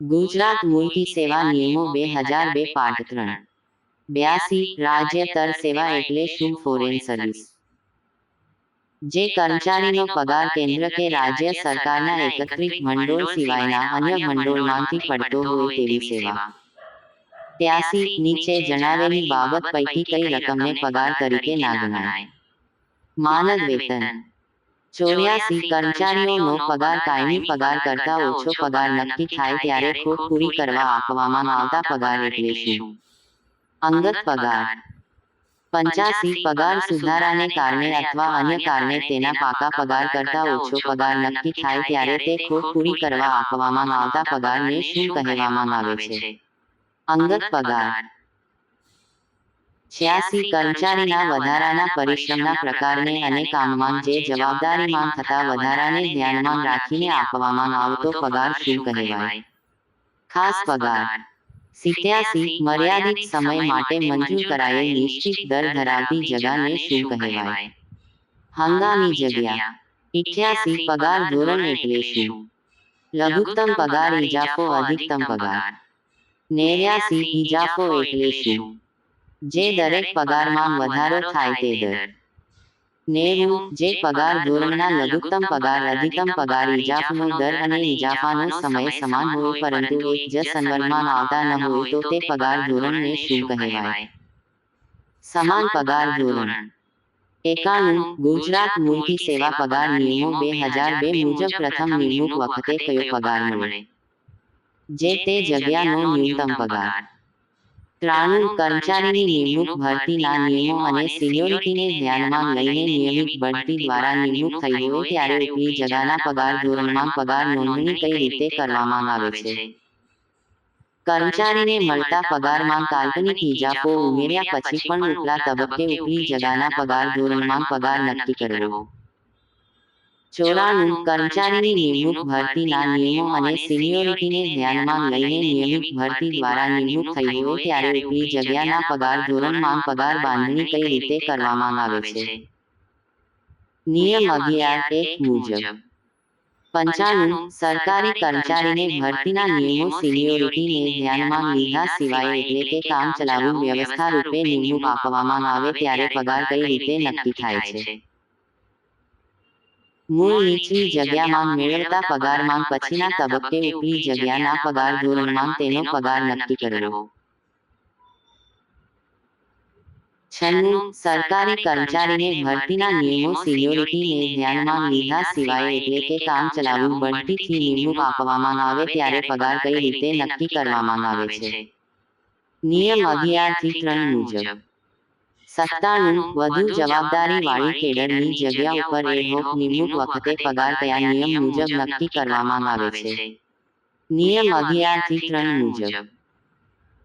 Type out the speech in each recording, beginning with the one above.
ગુજરાત મુલકી સેવા નિયમો બે હજાર બે પાઠ ત્રણ. બ્યાસી રાજ્યતર સેવા એટલે શું? ફોરેન સર્વિસ જે કર્મચારીનો પગાર કેન્દ્ર કે રાજ્ય સરકારના એકત્રિત ભંડોળ સિવાયના અન્ય ભંડોળમાંથી પડતો હોય તેવી સેવા. ત્યાસી નીચે જણાવેલી બાબત પૈકી કઈ રકમને પગાર તરીકે ના ગણાય. માનદ વેતન. ચોર્યાસી કર્મચારીઓનો પગાર કાયમી પગાર કરતા ઓછો પગાર નક્કી થાય ત્યારે ખોટ પૂરી કરવા આપવામાં આવતા પગાર એટલે શું? અંગત પગાર. પંચાસી પગાર સુધારાને કારણે અથવા અન્ય કારણે તેના પાકા પગાર કરતા ઓછો પગાર નક્કી થાય ત્યારે તે ખોટ પૂરી કરવા આપવામાં આવતા પગારને શું કહેવામાં આવે છે? અંગત પગાર. છ્યાસી કર્મચારીના વધારાના પરિશ્રમના પ્રકારને અને કામમાં જે જવાબદારીમાં થતા વધારાને ધ્યાનમાં રાખીને આપવામાં આવતો પગાર શું કહેવાય? ખાસ પગાર. સિત્યાસી મર્યાદિત સમય માટે મંજૂર કરાયેલ નિશ્ચિત દર ધરાવતી જગાને શું કહેવાય? હંગામી જગ્યા. ઇઠ્યાસી પગાર ધોરણ એટલે શું? લઘુત્તમ પગાર, ઇજાફો, અધિકતમ પગાર. નેવ્યાસી, ઇજાફો એટલે શું? જે દરેક પગારમાં વધારો થાય તે દર. નેવું જે પગાર ધોરણના લઘુત્તમ પગાર અધિકતમ પગાર ઇજાફનો દર અને ઇજાફાનો સમય સમાન હોય પરંતુ એક જ સંવર્ગમાં આવતા ન હોય તો તે પગાર ધોરણને શું કહેવાય? સમાન પગાર ધોરણ. એકાણું ગુજરાત મૂલકી સેવા પગાર નિયમો બે હજાર બે મુજબ પ્રથમ નિમણૂક વખતે કયો પગાર મળે? જે તે જગ્યાનો ન્યૂનતમ પગાર. ત્રાણું કર્મચારીની નિમણૂક ભરતીના નિયમો અને સિનિયોરિટીને ધ્યાનમાં લઈને નિયમિત ભરતી દ્વારા નિમણૂક થઈ હોય ત્યારે ઉપલી જગાના પગાર ધોરણમાં પગાર નોંધણી કઈ રીતે કરવામાં આવે છે? કર્મચારીને મળતા પગારમાં કાલ્પનિક ઇજાફો ઉમેર્યા પછી પણ ઉપલા તબક્કે ઉપલી જગાના પગાર ધોરણમાં પગાર નક્કી કરવો. ચોરાણું કર્મચારીની નિમણૂક ભરતીના નિયમો અને સિનિયોરિટીને ધ્યાનમાં લઈને નિયમિત ભરતી દ્વારા નિમણૂક થઈ હોય ત્યારે ઉપલી જગ્યાના પગાર ધોરણમાં પગાર બાંધણી કઈ રીતે કરવામાં આવે છે? નિયમ અગિયાર એક મુજબ. પંચાણું સરકારી કર્મચારીને ભરતીના નિયમો સિનિયોરિટીને ધ્યાનમાં લીધા સિવાય એટલે કે કામ ચલાવુ વ્યવસ્થા રૂપે નિમણૂક આપવામાં આવે ત્યારે પગાર કઈ રીતે નક્કી થાય છે? મૂળ નીચલી જગ્યામાં મેળવતા પગારમાં પછીના તબક્કે ઉપલી જગ્યાના પગાર ધોરણમાં તેનો પગાર નક્કી કરવો છન્નું સરકારી કર્મચારીને ભરતીના નિયમો સિનિયોરિટીને ધ્યાનમાં લીધા સિવાય એટલે કે કામ ચલાવવું બઢતીથી નિમણૂક આપવામાં આવે ત્યારે પગાર કઈ રીતે નક્કી કરવામાં આવે છે નિયમ અગિયારથી ત્રણ મુજબ સત્તાણું વધુ જવાબદારી વાળી કેડરની જગ્યા ઉપર એડહોક નિમણૂક વખતે પગાર કયા નિયમ મુજબ નક્કી કરવામાં આવે છે. નિયમ અગિયારથી ત્રણ મુજબ.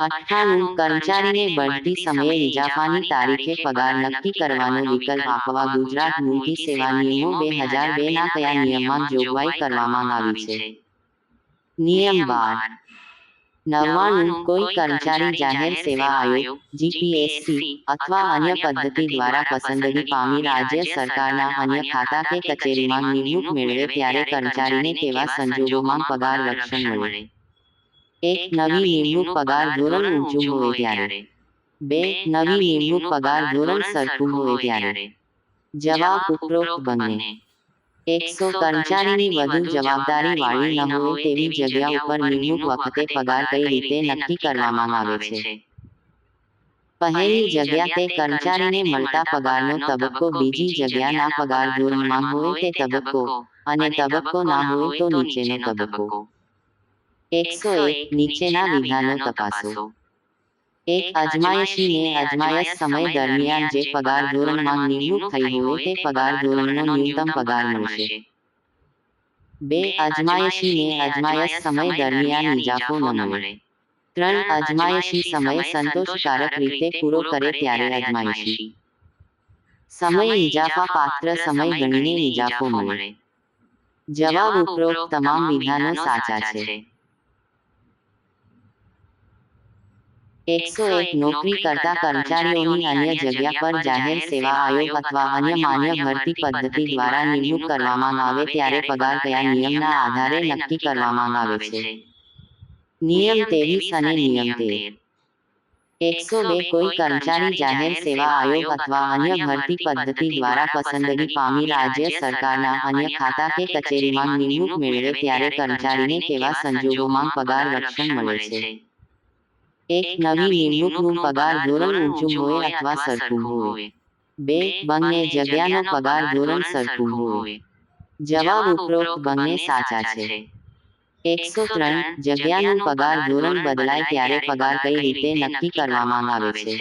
અઠ્ઠાણું કર્મચારીને બઢતી સમયે ઇજાફાની તારીખે પગાર નક્કી કરવાનો વિકલ્પ આપવા ગુજરાત મૂલકી સેવા નિયમો બે હજાર બે ના કયા નિયમમાં જોગવાઈ કરવામાં આવી છે. નિયમ બાર. નવ્વાણું કોઈ કર્મચારી જાહેર સેવા આયોગ જીપીએસસી અથવા અન્ય પદ્ધતિ દ્વારા પસંદગી પામી રાજ્ય સરકારના અન્ય ખાતા કે કચેરીમાં નિમણૂક મેળવે ત્યારે કર્મચારીને કેવા સંજોગોમાં પગાર રક્ષણ મળે? એક નવી નિમણૂક પગાર ધોરણ ઊંચું હોય ત્યારે. બે નવી નિમણૂક પગાર ધોરણ સરખું હોય ત્યારે. જવાબ ઉપરોક્ત બંને. એકસો કર્મચારીની વધુ જવાબદારી વાળી ન હોય તેવી જગ્યા ઉપર નિમણૂક વખતે પગાર કઈ રીતે નક્કી કરવામાં આવે છે? પહેલી જગ્યા તે કર્મચારીને મળતા પગારનો તબક્કો બીજી જગ્યાના પગાર ધોરણમાં હોય તે તબક્કો અને તબક્કો ના હોય તો નીચેનો તબક્કો. એકસો એક નીચેના વિધાનો તપાસો. એક અજમાયશીને અજમાયશ સમય દરમિયાન જે પગાર ધોરણમાં નિમણૂક થઈ હોય તે પગાર ધોરણનો ન્યૂનતમ પગાર મળશે. બે અજમાયશીને અજમાયશ સમય દરમિયાન ઇજાફો ન મળે. ત્રણ અજમાયશી સમય સંતોષકારક રીતે પૂરો કરે ત્યારે અજમાયશી. સમય ઇજાફા પાત્ર સમય ગણીને ઇજાફો મળે. જવાબ ઉપરોક્ત તમામ વિધાનો સાચા છે. એકસો એક નોકરી કરતા કર્મચારીઓની અન્ય જગ્યા પર જાહેર સેવા આયોગ અથવા અન્ય માન્ય ભરતી પદ્ધતિ દ્વારા નિમણૂક કરવામાં આવે ત્યારે પગાર કયા નિયમના આધારે નક્કી કરવામાં આવે છે? નિયમ ત્રેવીસ અને નિયમ તેર. એકસો બે કોઈ કર્મચારી જાહેર સેવા આયોગ અથવા અન્ય ભરતી પદ્ધતિ દ્વારા પસંદગી પામી રાજ્ય સરકારના અન્ય ખાતા કે કચેરીમાં નિમણૂક મેળવે ત્યારે કર્મચારીને કેવા સંજોગોમાં પગાર રક્ષણ મળે છે? એક નવી નિમણૂકનું પગાર ધોરણ ઊંચું હોય અથવા સરખું હોય બે બંને જગ્યાનો પગાર ધોરણ સરખું હોય જવાબ ઉપરોક્ત બંને સાચા છે એકસો ત્રણ જગ્યાનું પગાર ધોરણ બદલાય ત્યારે પગાર કઈ રીતે નક્કી કરવામાં આવે છે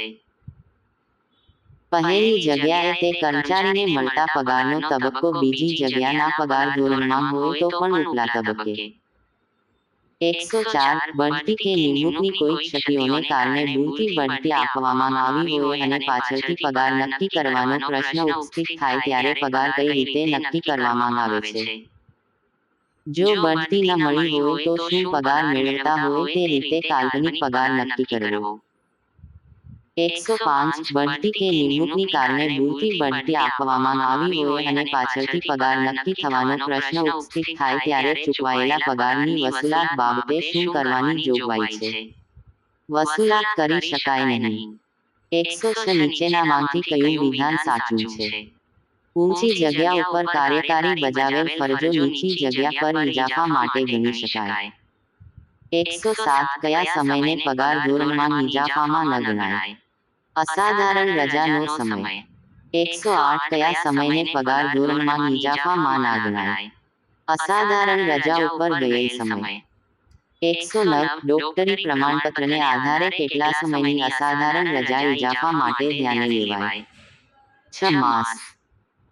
પહેલી જગ્યાએ તે કર્મચારીને મળતા પગારનો તબક્કો બીજી જગ્યાના પગાર ધોરણમાં હોય તો પણ ઉપલા તબક્કે એકસો ચાર બઢતી કે નિમણૂકની કોઈ ક્ષતિઓને કારણે ભૂલથી બઢતી આપવામાં આવી હોય અને પાછળથી પગાર નક્કી કરવાનો પ્રશ્ન ઉપસ્થિત થાય ત્યારે પગાર કઈ રીતે નક્કી કરવામાં આવે છે? જો બઢતી ન મળી હોય તો શું પગાર મેળવતા હોય તે રીતે કાલ્પનિક પગાર નક્કી કરવો. એકસો પાંચ બઢતી કે નિમણૂકની કારણે ભૂલથી બઢતી આપવામાં આવી હોય અને પાછળથી પગાર નક્કી થવાનો પ્રશ્ન ઉપસ્થિત થાય ત્યારે ચૂકવાયેલા પગારની વસૂલાત બાબતે શું કરવાની જોગવાઈ છે? વસૂલાત કરી શકાય નહીં. એકસો છ નીચેનામાંથી કયું વિધાન સાચું છે? ઊંચી જગ્યા ઉપર કાર્યકારી બજાવેલ ફરજો નીચી જગ્યા પર ઇજાફા માટે ગણી શકાય. એકસો સાત કયા સમયને પગાર ધોરણમાં ઇજાફામાં ન ગણાય અસાધારણ રજાનો સમય એકસો આઠ કયા સમયને પગાર ધોરણમાં ઇજાફામાં ના ગણાય અસાધારણ રજા ઉપર ગયેલ સમય એકસો નવ ડોક્ટરી પ્રમાણપત્રને આધારે કેટલા સમયની અસાધારણ રજા ઇજાફા માટે ધ્યાને લેવાય? છ માસ।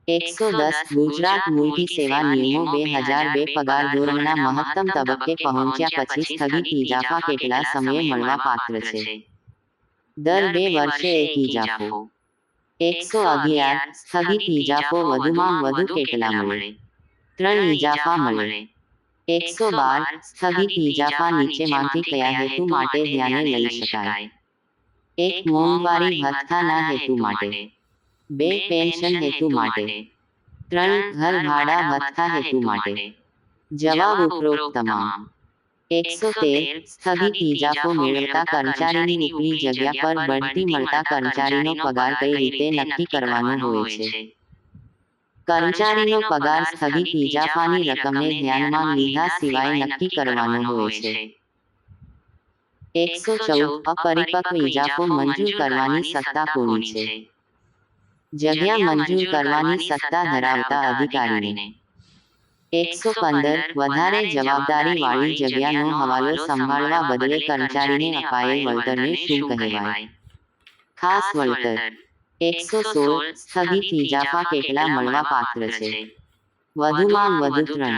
એકસો દસ ગુજરાત મૂલકી સેવા નિયમો બે હજાર બે પગાર ધોરણના મહત્તમ તબક્કે પહોંચ્યા પછી સ્થગિત ઇજાફા કેટલા સમયે મળવા પાત્ર છે? દર બે વર્ષે એક ઇજાફો એકસો અગિયાર સ્થગિત ઇજાફો વધુમાં વધુ કેટલા મળે ત્રણ ઇજાફા મળે એકસો બાર સ્થગિત ઇજાફા નીચેમાંથી કયા હેતુ માટે ધ્યાને લઈ શકાય એક મોંઘવારી ભથ્થાના હેતુ માટે બે પેન્શન હેતુ માટે ત્રણ ઘર ભાડા ભથ્થા હેતુ માટે જવાબ ઉપરોક્ત તમામ એકસો તેર સ્થગિત ઇજાફો મેળવતા કર્મચારીની ઉપલી જગ્યા પર બઢતી મળતા કર્મચારીનો પગાર કઈ રીતે નક્કી કરવાનો હોય છે? કર્મચારીનો પગાર સ્થગિત ઇજાફાની રકમને ધ્યાનમાં લીધા સિવાય નક્કી કરવાનો હોય છે. એકસો ચૌદ અપરિપક્વ ઇજાફો મંજૂર કરવાની સત્તા કોની છે? જગ્યા મંજૂર કરવાની સત્તા ધરાવતા અધિકારીને. એકસો પંદર વધારે જવાબદારી વાળી જગ્યાનો હવાલો સંભાળવા બદલે કર્મચારીને અપાયેલ વળતરને શું કહેવાય? ખાસ વળતર એકસો સોળ સ્થગિત ઇજાફા કેટલા મળવા પાત્ર છે? વધુમાં વધુ ત્રણ.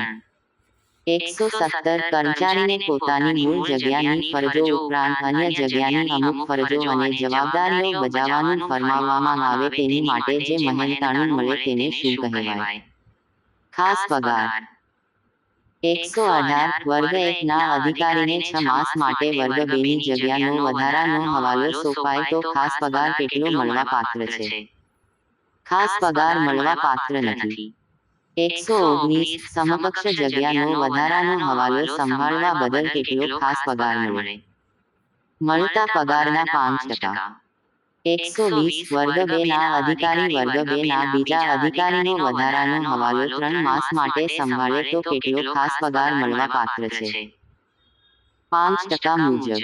એકસો સત્તર કર્મચારીને પોતાની મૂળ જગ્યાની ફરજો ઉપરાંત અન્ય જગ્યાની અમુક ફરજો અને જવાબદારીઓ બજાવવાનું ફરમાવવામાં આવે તેની માટે જે મહેનતાણું મળે તેને શું કહેવાય? ખાસ પગાર. એકસો અઢાર વર્ગ એકના અધિકારીને છ માસ માટે વર્ગ બેની જગ્યાનો વધારાનો હવાલો સોંપાય તો ખાસ પગાર કેટલો મળવા પાત્ર છે? ખાસ પગાર મળવા પાત્ર નથી એકસો ઓગણીસ સમકક્ષ જગ્યાનો વધારાનો હવાલો સંભાળવા બદલ કેટલો ખાસ પગાર મળે? મળતા પગારના પાંચ ટકા. એકસો વીસ વર્ગ બે ના અધિકારી વર્ગ બે ના બીજા અધિકારીનો વધારાનો હવાલો ત્રણ માસ માટે સંભાળે તો કેટલો ખાસ પગાર મળવા પાત્ર છે? પાંચ ટકા મુજબ.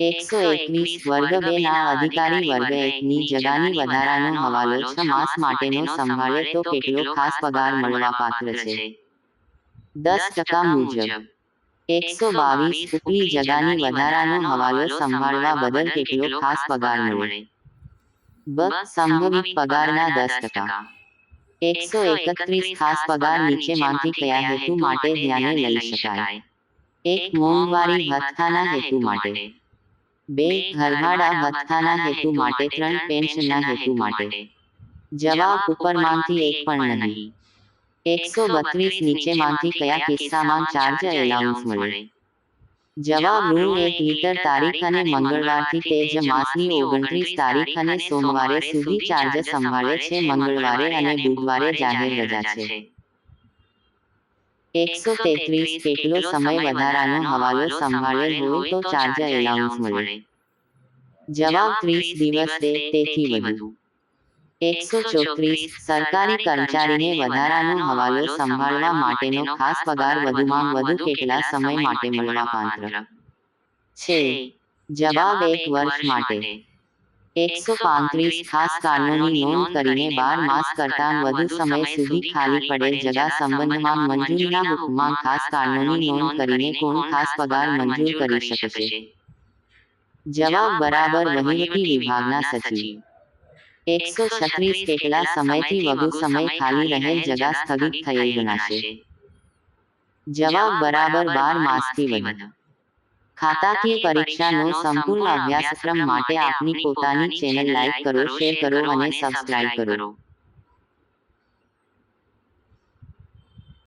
એકસો એકવીસ વર્ગ બે ના અધિકારી વર્ગ એકની જગાની વધારાનો હવાલો છ માસ માટેનો સંભાળે તો કેટલો ખાસ પગાર મળવા પાત્ર છે? દસ ટકા મુજબ. એકસો બાવીસ ઉપલી જગાની વધારાનો હવાલો સંભાળવા બદલ કેટલો ખાસ પગાર મળે બ સંભવિત પગારના દસ ટકા એકસો એકત્રીસ ખાસ પગાર નીચેમાંથી કયા હેતુ માટે ધ્યાને લઈ શકાય એક મોંઘવારી ભથ્થાના હેતુ માટે બે ઘરભાડા ભથ્થાના હેતુ માટે ત્રણ પેન્શનના હેતુ માટે જવાબ ઉપરમાંથી એક પણ નહીં એકસો બત્રીસ નીચેમાંથી કયા કિસ્સામાં ચાર્જ એલાઉન્સ મળે? જવાબ ઋણ એક લીટર તારીખ અને મંગળવારથી તે માસની ઓગણત્રીસ તારીખ અને સોમવારે સુધી ચાર્જ સંભાળે છે. મંગળવારે અને બુધવારે જાહેર રજા છે. એકસો તેત્રીસ કેટલો સમય વધારાનો હવાલો સંભાળેલ હોય તો ચાર્જ એલાઉન્સ મળે. જવાબ ત્રીસ દિવસ તેથી વધુ. એકસો ચોત્રીસ સરકારી કર્મચારીને વધારાનો હવાલો સંભાળવા માટેનો ખાસ પગાર વધુમાં વધુ કેટલા સમય માટે મળવા પાત્ર છે. જવાબ એક વર્ષ માટે. એકસો પાંત્રીસ ખાસ કારણોની નોંધ કરીને બાર માસ કરતાં વધુ સમય સુધી ખાલી પડેલ જગા સંબંધમાં મંજૂરીના હુકમમાં ખાસ કારણોની નોંધ કરીને કોણ ખાસ પગાર મંજૂર કરી શકે છે? જવાબ બરાબર વહીવટી વિભાગના સચિવ. એકસો છત્રીસ કેટલા સમયથી વધુ સમય ખાલી રહેલ જગા સ્થગિત થયેલ ગણાશે જવાબ બરાબર બાર માસથી વધુ ખાતાકીય પરીક્ષાનો સંપૂર્ણ અભ્યાસક્રમ માટે આપની પોતાની ચેનલ લાઈક કરો શેર કરો અને સબસ્ક્રાઇબ કરો